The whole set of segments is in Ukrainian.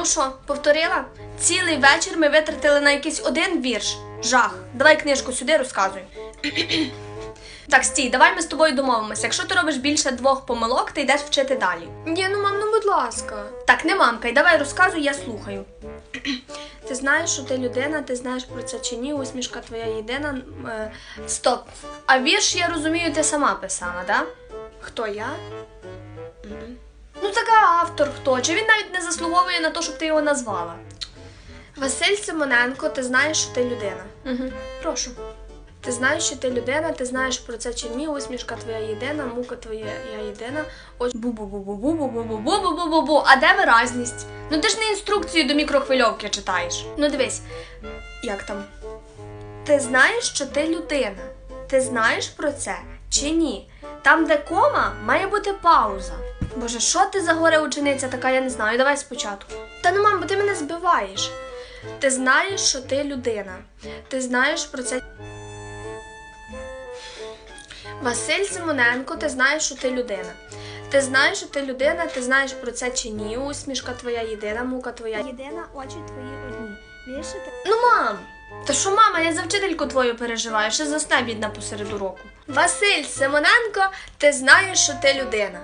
Ну що, повторила? Цілий вечір ми витратили на якийсь один вірш. Жах. Давай книжку сюди розказуй. Так, стій, давай ми з тобою домовимося. Якщо ти робиш більше двох помилок, ти йдеш вчити далі. Ні, ну мам, ну будь ласка. Так, не мамкай, давай розказуй, я слухаю. Ти знаєш, що ти людина, ти знаєш про це чи ні, усмішка твоя єдина. Е, Стоп. А вірш, я розумію, ти сама писала, так? хто я? Ну так а автор хто? Чи він навіть не заслуговує на те, щоб ти його назвала? Василь Симоненко, ти знаєш, що ти людина. Угу. Прошу. Ти знаєш, що ти людина, ти знаєш про це чи ні, усмішка твоя єдина, мука твоя я єдина. Ось Бу-бу-бу-бу-бу-бу-бу-бу-бу-бу. А де виразність? Ну ти ж не інструкцію до мікрохвильовки читаєш. Ну дивись, Як там? ти знаєш, що ти людина. Ти знаєш про це чи ні? Там, де кома, має бути пауза. Боже, що ти за горе учениця така, я не знаю. Давай спочатку. Та ну, мам, бо ти мене збиваєш. Ти знаєш, що ти людина. Ти знаєш про це. Василь Симоненко, ти знаєш, що ти людина. Ти знаєш, що ти людина, ти знаєш про це чи ні. Усмішка твоя єдина, мука твоя Єдина очі твої одні. Та Ну, мам! Та що, мама, я за вчительку твою переживаю, ще засне бідна посеред уроку. Василь Симоненко, ти знаєш, що ти людина.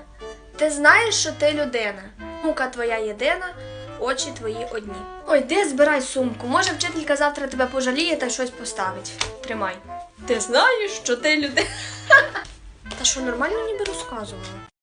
Ти знаєш, що ти людина. Мука твоя єдина, очі твої одні. Ой, де збирай сумку. Може, вчителька завтра тебе пожаліє та щось поставить. Тримай. Ти знаєш, що ти людина. Та що нормально ніби розказувала?